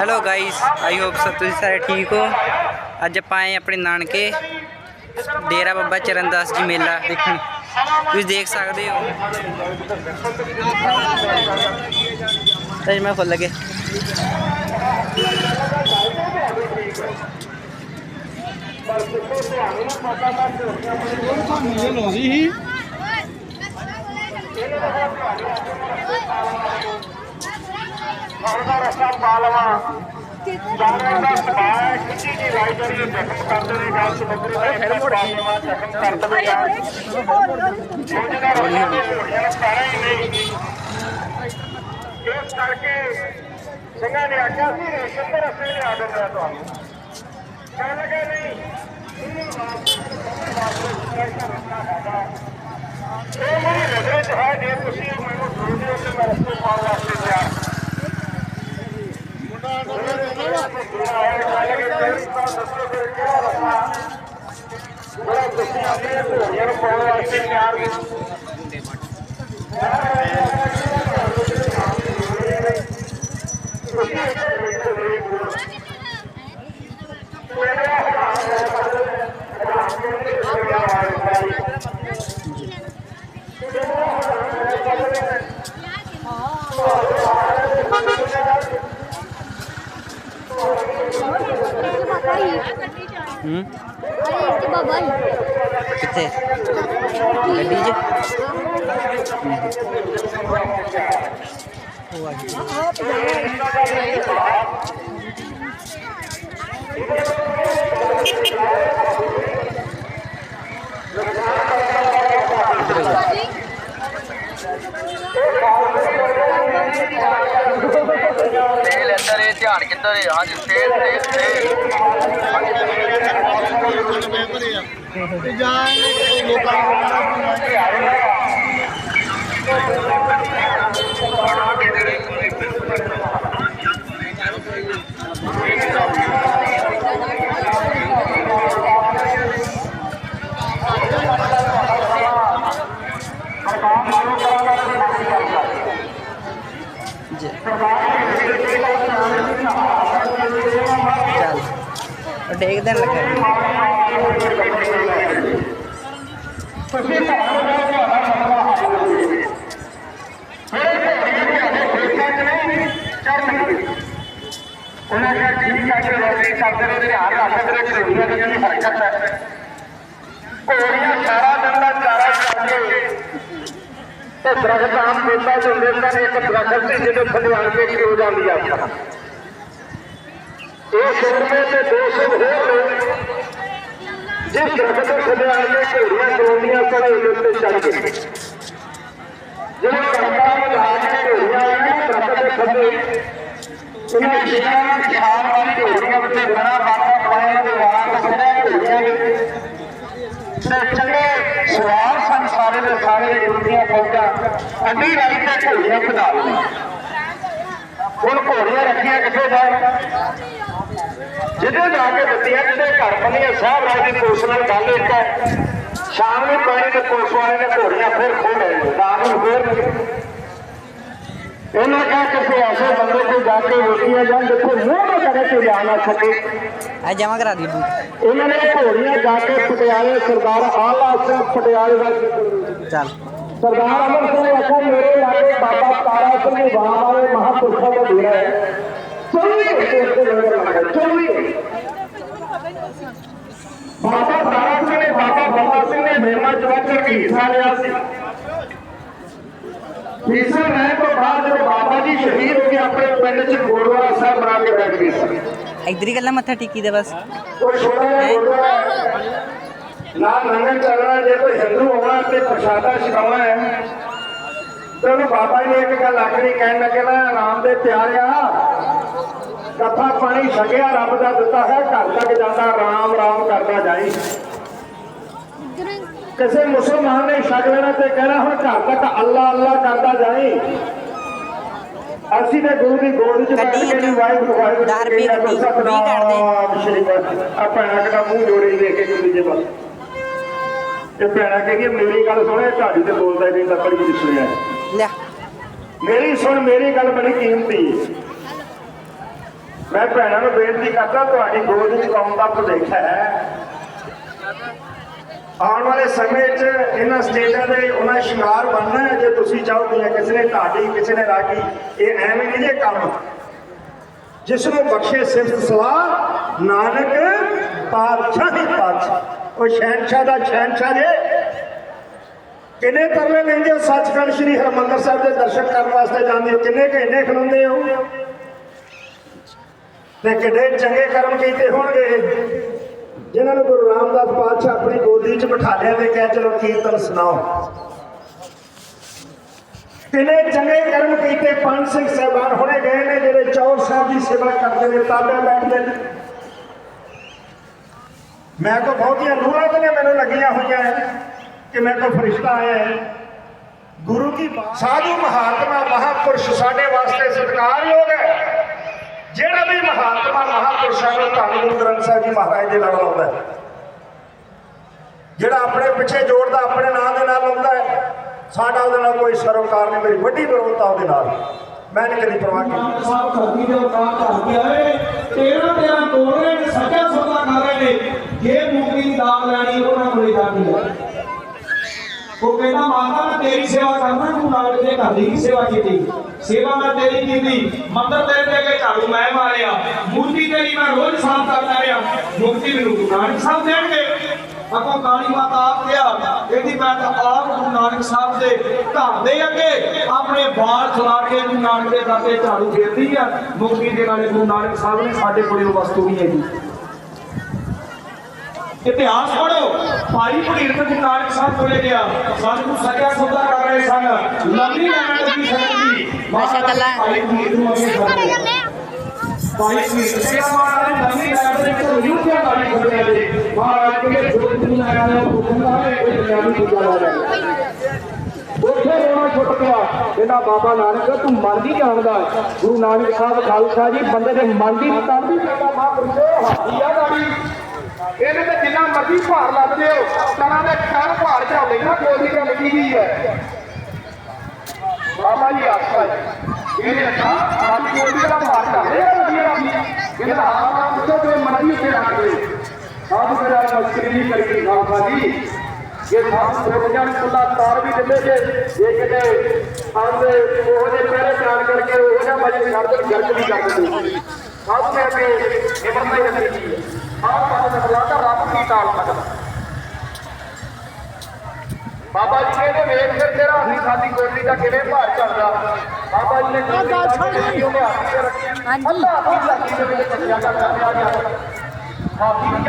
Hello guys I hope ਸਭ ਤੁਸੀਂ ਸਾਰੇ ਠੀਕ ਹੋ। ਅੱਜ ਆਪਾਂ ਆਏ ਆਪਣੇ ਨਾਨਕੇ ਡੇਰਾ ਬਾਬਾ ਚਰਨਦਾਸ ਜੀ ਮੇਲਾ ਦੇਖਣ। ਤੁਸੀਂ ਦੇਖ ਸਕਦੇ ਹੋ। ਤੇ ਮੈਂ ਖੁੱਲ ਲਗੇ ਮੇਲ ਆਉਂਦੀ ਸੀ ਦਾ ਰਸਤਾ ਪਾਲਵਾ ਜਾਣੇ ਦਾ ਸਮਾਂ ਖਿੱਚੀ ਦੀ ਰਾਈਡਰ ਨੂੰ ਜ਼ਖਮ ਕਰਦੇ ਨੇ ਗੱਲ ਸਮੁੰਦਰੀ ਦਾ ਫਿਰ ਪਾਲਵਾ ਜ਼ਖਮ ਕਰ ਦਵੇਗਾ ਜਿਹਦਾ ਰੋਣਾ ਦੇ ਹੋੜੀਆਂ ਨੂੰ ਪੈਣਾ ਹੀ ਨਹੀਂ। ਇਸ ਕਰਕੇ ਸਿੰਘਾਂ ਨੇ ਆਖਿਆ ਸੀ ਰੇਸ਼ਮ ਦੇ ਰਸਤੇ ਦਿੰਦਾ ਤੁਹਾਨੂੰ। ਕਹਿ ਲਗੇ ਨਹੀਂ ਇਹ ਮੇਰੀ ਨਜ਼ਰ 'ਚ ਹੈ ਜੇ ਤੁਸੀਂ ਮੈਨੂੰ ਢੂੰਢਦੇ ਹੋ ਤੇ ਮੈਂ ਰਸਤੇ ਪਾਉਣ ਵਾਸਤੇ ਤਿਆਰ Gracias. ਹੂੰ? ਬਾਬਾ ਜੀ ਕਿੱਥੇ? ਗੱਡੀ 'ਚ? ਉਹ ਆ ਗਈ ਧਿਆਨ ਕਿੱਧਰ ਹੈ ਹਾਂਜੀ ਤੇਲ ਤੇਲ ਤੇਲ ਤੇ ਜਾਂ ਲੋਕਾਂ ਨੂੰ ਡੇਗ ਦੇਣ ਲੱਗਾ। ਉਹਨਾਂ ਕਿਹਾ ਠੀਕ ਹੈ ਕਿ ਰੋਟੀ ਕਰਦੇ ਨੇ ਧਿਆਨ ਰੱਖ ਤੇਰੇ ਘਰੇਲੂਆਂ ਦੀ ਜਿਹੜੀ ਹਰਕਤ ਹੈ ਘੋੜੀਆਂ ਸਾਰਾ ਦਿਨ ਦਾ ਚਾਰਾ ਖਾਂਦੇ ਤੇ ਦਰਖਤ ਆਮ ਮੇਲਾ ਚ ਹੁੰਦੇ ਸਨ ਇੱਕ ਦਰਖਤ ਸੀ ਜਿਹਦੇ ਥੱਲੇ ਆਣ ਕੇ ਖਲੋ ਜਾਂਦੀ ਆ। ਇਹ ਸੁਣਨੇ ਤੇ ਦੋ ਹੋਰ ਨੇ। ਜਿਸ ਦਰਖਤ ਦੇ ਥੱਲੇ ਘੋੜੀਆਂ ਖਲੋਂਦੀਆਂ ਸਨ ਉੱਤੇ ਚੜ ਗਏ ਜਿਹੜੇ ਕਰਤਾ ਵਧਾ ਕੇ ਘੋੜੀਆਂ ਆਈਆਂ ਦਰਖਤ ਦੇ ਥੱਲੇ ਉਹਨਾਂ ਸ਼ੇਰਾਂ ਖਿਆਲ ਵਾਲੀ ਘੋੜੀਆਂ ਉੱਤੇ ਬਣਾ ਬਾਬਾ ਪਾਇਆ ਦੇ ਵਾਰਾਂ ਸਦਾ ਘੋੜੀਆਂ ਵਿੱਚ ਤੇ ਚੰਗੇ ਸਵਾਰ ਸਨ ਸਾਰੇ ਦੇ ਸਾਰੇ ਗੁਰਦੀਆਂ ਫੌਜਾਂ ਅੱਡੀ ਰਾਈ ਤੇ ਘੋੜੀਆਂ ਖਦਾ ਲਈਆਂ ਹੁਣ ਘੋੜੀਆਂ ਰੱਖੀਆਂ ਕਿੱਥੇ ਜਾ ਜਿਹਦੇ ਜਾ ਕੇ ਦਿੱਤੀਆਂ ਜਿਹਦੇ ਘਰ ਬੰਨੀਆਂ ਸਾਹਿਬ ਰਾਜ ਦੀ ਨਾਲ ਗੱਲ ਇੱਕ ਹੈ। ਸ਼ਾਮ ਨੂੰ ਪਾਣੀ ਦੇ ਪੁਲਿਸ ਵਾਲੇ ਨੇ ਘੋੜੀਆਂ ਫਿਰ ਖੋਲ ਰਾਤ ਨੂੰ ਫਿਰ ਉਹਨਾਂ ਕਿਹਾ ਕਿਸੇ ਐਸੇ ਬੰਦੇ ਕੋਲ ਜਾ ਕੇ ਰੋਟੀਆਂ ਜਾਣ ਦੇਖੋ ਮੂੰਹ ਨਾ ਕਰੇ ਕੋਈ ਲਿਆ ਨਾ ਸਕੇ। ਆ ਜਮਾ ਕਰਾ ਦੀ ਇਹਨਾਂ ਨੇ ਘੋੜੀਆਂ ਜਾ ਕੇ ਪਟਿਆਲੇ ਸਰਦਾਰ ਆਲਾ ਸਿੰਘ ਪਟਿਆਲੇ ਦਾ ਚੱਲ। ਸਰਦਾਰ ਅਮਰ ਸਿੰਘ ਨੇ ਆਖਿਆ ਮੇਰੇ ਲਾਗੇ ਬਾਬਾ ਤਾਰਾ ਸਿੰਘ ਦੀ ਬਾਹ ਵਾਲੇ ਮਹਾਪੁਰਖਾਂ ਦਾ ਡੇਰਾ ਹੈ ਚੌਵੀ ਘੰਟੇ ਉੱਤੇ ਲੰਗਰ ਲੱਗਦਾ ਚੌਵੀ ਘੰਟੇ। ਬਾਬਾ ਤਾਰਾ ਸਿੰਘ ਨੇ ਬਾਬਾ ਬੰਦਾ ਸਿੰਘ ਨੇ ਮੇਮਾ ਚਵੱਚਰ ਕੀ ਹਿੱਸਾ ਲਿਆ ਸੀ ਹਿੱਸਾ ਲੈਣ ਤੋਂ ਬਾਅਦ ਜਦੋਂ ਬਾਬਾ ਜੀ ਸ਼ਹੀਦ ਹੋ ਗਏ ਆਪਣੇ ਪਿੰਡ 'ਚ ਗੁਰਦੁਆਰਾ ਸਾਹਿਬ ਬਣਾ ਕੇ ਬੈਠ ਗਏ ਬਸ ਉਹ। ਨਾ ਲੰਗਰ ਚੱਲਣਾ ਜੇ ਕੋਈ ਹਿੰਦੂ ਹੋਣਾ ਤੇ ਪ੍ਰਸ਼ਾਦਾ ਛਕਾਉਣਾ ਹੈ ਤੇ ਉਹਨੂੰ ਬਾਬਾ ਜੀ ਇੱਕ ਗੱਲ ਆਖਣੀ ਕਹਿਣ ਲੱਗੇ ਨਾ ਆਰਾਮ ਦੇ ਪਿਆਰਿਆ ਕਥਾ ਪਾਣੀ ਛਕਿਆ ਰੱਬ ਦਾ ਦਿੱਤਾ ਹੈ ਘਰ ਤੱਕ ਜਾਂਦਾ ਰਾਮ ਰਾਮ ਕਰਦਾ ਜਾਈ ਕਿਸੇ ਮੁਸਲਮਾਨ ਨੇ ਛਕ ਲੈਣਾ ਤੇ ਕਹਿਣਾ ਹੁਣ ਘਰ ਤੱਕ ਅੱਲਾ ਅੱਲਾ ਕਰਦਾ ਜਾਈ ਅਸੀਂ ਤੇ ਗੁਰੂ ਦੀ ਗੋਦ ਚ ਬੈਠ ਕੇ ਨਹੀਂ ਵਾਹਿਗੁਰੂ ਵਾਹਿਗੁਰੂ ਦਸ ਰੁਪਏ ਕਹੀਦਾ, ਗੱਡੀ, ਸਤਿਨਾਮ ਵੀਹ ਕਰ ਦੇ। ਸ਼੍ਰੀ ਵਾਹਿਗੁਰੂ ਆ ਭੈਣਾ ਕਿਹੜਾ ਮੂੰਹ ਜੋੜੀ ਦੇ ਕੇ ਇੱਕ ਦੂਜੇ ਪਾਸੇ ਇਹ ਭੈਣਾ ਕਹਿੰਦੀ ਮੇਰੀ ਗੱਲ ਸੁਣੇ ਢਾਡੀ ਤੇ ਬੋਲਦਾ ਨਹੀਂ ਤਾਂ ਬੜੀ ਬੜੀ ਸੁਣਿਆ। ਲਿਆ ਮੇਰੀ ਸੁਣ ਮੇਰੀ ਗੱਲ ਬੜੀ ਕੀਮਤੀ। ਹੈ ਮੈਂ ਭੈਣਾਂ ਨੂੰ ਬੇਨਤੀ ਕਰਦਾ ਤੁਹਾਡੀ ਗੋਦ ਵਿੱਚ ਕੌਮ ਦਾ ਭੁਲੇਖਾ ਹੈ। ਆਉਣ ਵਾਲੇ ਸਮੇਂ 'ਚ ਇਹਨਾਂ ਸਟੇਟਾਂ ਦੇ ਉਹਨਾਂ ਸ਼ਿੰਗਾਰ ਬਣਨਾ ਹੈ ਜੇ ਤੁਸੀਂ ਚਾਹੋਗੇ ਕਿਸੇ ਨੇ ਢਾਡੀ ਕਿਸੇ ਨੇ ਰਾਗੀ ਇਹ ਐਵੇਂ ਨਹੀਂ ਜੇ ਕੰਮ। ਜਿਸ ਨੂੰ ਬਖਸ਼ੇ ਸਿਫਤ ਸਲਾਹ ਨਾਨਕ ਪਾਤਸ਼ਾਹ ਹੀ ਪਾਤਸ਼ਾਹ। ਉਹ ਸ਼ਹਿਨशाह ਦਾ ਸ਼ਹਿਨशाह ਜੇ। ਕਿੰਨੇ ਤਰਲੇ ਲੈਂਦੇ ਹੋ ਸੱਚਖੰਡ ਸ੍ਰੀ ਹਰਮੰਦਰ ਸਾਹਿਬ ਦੇ ਦਰਸ਼ਨ ਕਰਨ ਵਾਸਤੇ ਜਾਂਦੇ ਹੋ? ਕਿੰਨੇ ਘੰਟੇ ਖਲੋਂਦੇ ਹੋ? ਤੇ ਕਿੰਨੇ ਚੰਗੇ ਕਰਮ ਕੀਤੇ ਹੋਣਗੇ। ਜਿਨ੍ਹਾਂ ਨੂੰ ਗੁਰੂ ਰਾਮਦਾਸ ਪਾਤਸ਼ਾਹ ਆਪਣੀ ਗੋਦੀ 'ਚ ਬਿਠਾ ਲਿਆ ਤੇ ਕਹਿ ਚਲੋ ਕੀਰਤਨ ਸੁਣਾਓ। ਕਿੰਨੇ ਚੰਗੇ ਕਰਮ ਕੀਤੇ ਪੰਜ ਸਿੰਘ ਸਹਿਬਾਨ ਹੋਣੇ ਗਏ ਨੇ, ਜਿਹੜੇ ਚੌਰ ਸਾਹਿਬ ਦੀ ਸੇਵਾ ਕਰਦੇ ਨੇ ਤਾਬੇ ਬੈਠਦੇ ਨੇ। ਮੈਂ ਕੋ ਬਹੁਤੀਆਂ ਰੂਹਾਂ ਤੇ ਮੈਨੂੰ ਲੱਗੀਆਂ ਹੋਈਆਂ ਕਿ ਮੈਂ ਕੋ ਫਰਿਸ਼ਤਾ ਆਇਆ ਹੈ ਗੁਰੂ ਕੀ ਬਾਤ ਸਾਧੂ ਮਹਾਤਮਾ ਮਹਾਪੁਰਸ਼ ਸਾਡੇ ਵਾਸਤੇ ਸਤਿਕਾਰਯੋਗ ਹੈ ਜਿਹੜਾ ਵੀ ਮਹਾਤਮਾ ਮਹਾਪੁਰਸ਼ਾਂ ਨੂੰ ਧੰਨ ਗੁਰੂ ਗ੍ਰੰਥ ਸਾਹਿਬ ਜੀ ਮਹਾਰਾਜ ਦੇ ਨਾਲ ਲਾਉਂਦਾ ਹੈ ਜਿਹੜਾ ਆਪਣੇ ਪਿੱਛੇ ਜੋੜਦਾ, ਆਪਣੇ ਨਾਂ ਦੇ ਨਾਲ ਲਾਉਂਦਾ ਹੈ ਸਾਡਾ ਉਹਦੇ ਨਾਲ ਕੋਈ ਸਰੋਕਾਰ ਨਹੀਂ, ਮੇਰੀ ਵੱਡੀ ਵਿਰੋਧਤਾ ਉਹਦੇ ਨਾਲ। ਮੈਂ ਨਹੀਂ ਕਦੀ ਪ੍ਰਵਾਹ ਕੀਤੀ। ਸਾਹਿਬ ਧਰਤੀ ਦੇ ਉਤਾਰ ਧਰ ਕੇ ਆਏ। ਤੇਰਾਂ ਤੇਰਾਂ ਤੋੜ ਰਹੇ ਨੇ, ਸੱਚਾ ਸੌਦਾ ਕਰ ਰਹੇ ਨੇ। ਜੇ ਮੂੰਗੀ ਦੀ ਦਾਲ ਲੈਣੀ ਉਹਨਾਂ ਕੋਲੇ ਜਾਂਦੀ ਹੈ ਉਹ ਕਹਿੰਦਾ, ਮਾਤਾ, ਮੈਂ ਤੇਰੀ ਸੇਵਾ ਕਰਨਾ, ਤੂੰ ਨਾਲ ਦੇ ਘਰ ਦੀ ਸੇਵਾ ਕੀਤੀ? ਸੇਵਾ ਮੈਂ ਤੇਰੀ ਕੀਤੀ। ਮੰਦਰ ਤੇਰੇ ਤੇ ਅੱਗੇ ਝਾੜੂ ਮੈਂ ਮਾਰਿਆ। ਮੂਰਤੀ ਤੇਰੀ ਮੈਂ ਰੋਜ਼ ਸਾਫ਼ ਕਰਦਾ ਰਿਹਾ। ਮੁਕਤੀ ਮੈਨੂੰ ਗੁਰੂ ਨਾਨਕ ਸਾਹਿਬ ਦੇਣਗੇ। ਆਪਾਂ ਕਾਲੀ ਮਾਤਾ ਆਪ ਕਿਹਾ ਇਹਦੀ ਮੈਂ ਆਪ ਗੁਰੂ ਨਾਨਕ ਸਾਹਿਬ ਦੇ ਘਰ ਦੇ ਅੱਗੇ ਆਪਣੇ ਬਾਲ ਚਲਾ ਕੇ ਗੁਰੂ ਨਾਨਕ ਦੇ ਦਾਤੇ ਝਾੜੂ ਫੇਰਦੀ ਆ। ਮੁਕਤੀ ਦੇ ਨਾਲੇ ਗੁਰੂ ਨਾਨਕ ਸਾਹਿਬ ਨੇ ਸਾਡੇ ਕੋਲ ਉਹ ਵਸਤੂ ਵੀ ਹੈਗੀ। ਇਤਿਹਾਸ ਪੜੋ ਭਾਈ ਭੜੀਰ ਤੇ ਗੁਰੂ ਨਾਨਕ ਸਾਹਿਬ ਕੋਲੇ ਗਿਆ। ਸਾਨੂੰ ਸਕਿਆ ਸੌਦਾ ਕਰ ਰਹੇ ਸਨ। ਲੰਮੀ ਲੈਣ ਦੀ ਸ਼ਕਤੀ ਮਾਸ਼ਾ ਅੱਲਾਹ ਭਾਈ ਭੜੀਰ ਨੂੰ ਅਸੀਂ ਇਹਦਾ ਬਾਬਾ ਨਾਨਕ ਤੂੰ ਮਨ ਦੀ ਜਾਣਦਾ, ਗੁਰੂ ਨਾਨਕ ਸਾਹਿਬ, ਖਾਲਸਾ ਜੀ, ਬੰਦੇ ਦੇ ਮਨ ਦੀ ਤਨ ਦੀ ਜਿੰਨਾ ਮਰਜ਼ੀ ਭਾਰ ਲੱਭਦੇ ਹੋ ਤਨਾਂ ਦੇ ਖੈਰ ਭਾਰ ਚੜਾਉਂਦੇ ਨਾ ਕੋਈ ਨਹੀਂ ਲੱਗੀ ਗਈ ਹੈ? ਬਾਬਾ ਜੀ ਆਖਦਾ ਇਹਨੇ ਤਾਂ ਆਪ ਕੋਈ ਦਾ ਭਾਰ ਚੜਾਉਂਦੇ ਆ ਵਧੀਆ ਰੱਖੀ ਇਹਦਾ ਹਾਥ ਪੁੱਛੋ ਤੇ ਮਰਜ਼ੀ ਉੱਤੇ ਰੱਖ ਦੇ ਸਾਧ ਮੇਰਾ ਮਸਕਰੀ ਨਹੀਂ ਕਰੀ ਬਾਬਾ ਜੀ ਇਹ ਸਾਧ ਟੁੱਟ ਜਾਣ ਕੁੱਲਾ ਤਾਰ ਵੀ ਦਿੰਦੇ ਜੇ ਜੇ ਕਿਤੇ ਆਂਦੇ ਉਹ ਦੇ ਪਹਿਰੇ ਚਾਲ ਕਰਕੇ ਉਹ ਨਾ ਮਜੇ ਛੱਡ ਦੇ ਗਰਕ ਵੀ ਕਰ ਦਿੰਦੇ ਸਾਧ ਮੇਰੇ ਤੇ ਇਹ ਬੰਦਾ ਹੀ ਰੱਖੀ ਹੈ ਆਹ ਪਾਸੇ ਬੁਲਾਤਾ ਰੱਬ ਦੀ ਤਾਲ ਸਕਦਾ ਬਾਬਾ ਜੀ ਕਹਿੰਦੇ ਵੇਖ ਫਿਰ ਤੇਰਾ ਹੱਥੀ ਸਾਡੀ ਕੋਲੀ ਦਾ ਕਿਵੇਂ ਭਾਰ ਚੱਲਦਾ ਬਾਬਾ ਜੀ ਨੇ ਗੱਲ ਛੱਡੀ ਉਹਨੇ ਹੱਥ ਤੇ ਰੱਖੀ ਹਾਂਜੀ। ਅੱਲਾ ਆਪਣੀ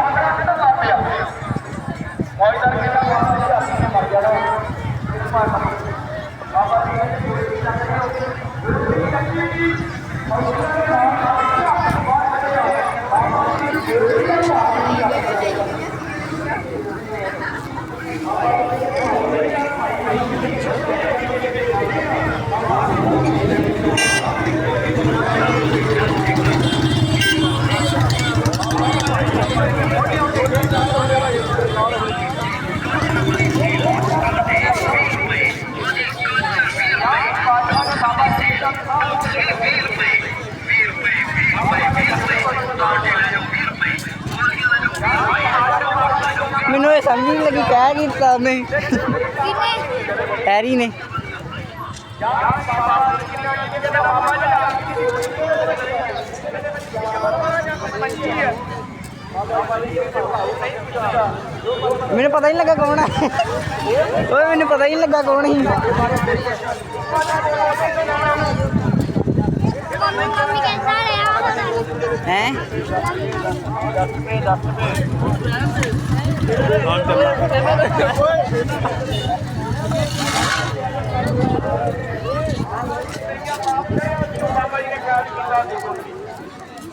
ਮੈਨੂੰ ਇਹ ਸਮਝ ਨਹੀਂ ਲੱਗੀ ਕਹਿ ਕੀ ਦਿੱਤਾ ਉਹਨੇ ਕਿੰਨੇ? ਹੈਰੀ ਨੇ। ਮੈਨੂੰ ਪਤਾ ਹੀ ਨਹੀਂ ਲੱਗਾ ਕੌਣ ਹੈ। ਓਏ, ਮੈਨੂੰ ਪਤਾ ਹੀ ਨਹੀਂ ਲੱਗਾ ਕੌਣ ਸੀ। ਹੈ? ਬਾਬਾ ਜੀ ਨੇ ਕਾਜ ਕੀਤਾ ਦੇਖੋ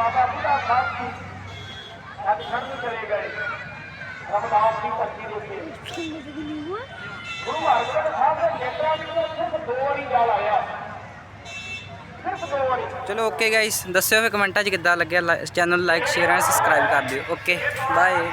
ਜੀ ਛੱਡ ਛੱਡ ਕੇ ਚਲੇ ਗਏ ਰਮਦਾਸ ਦੀ ਧਰਤੀ ਦੇ ਉੱਤੇ ਗੁਰੂ ਹਰਗੋਬਿੰਦ ਸਾਹਿਬ ਦੇ ਖੇਤਰਾਂ ਵਿੱਚ ਸਿਰਫ ਦੋ ਵਾਰੀ ਜਲ ਆਇਆ ਸਿਰਫ ਦੋ ਵਾਰੀ ਚਲੋ ਓਕੇ ਗਾਇਸ ਦੱਸਿਓ ਫਿਰ ਕਮੈਂਟਾਂ 'ਚ ਕਿੱਦਾਂ ਲੱਗਿਆ channel like share and subscribe ਕਰ ਦਿਓ ਓਕੇ ਬਾਏ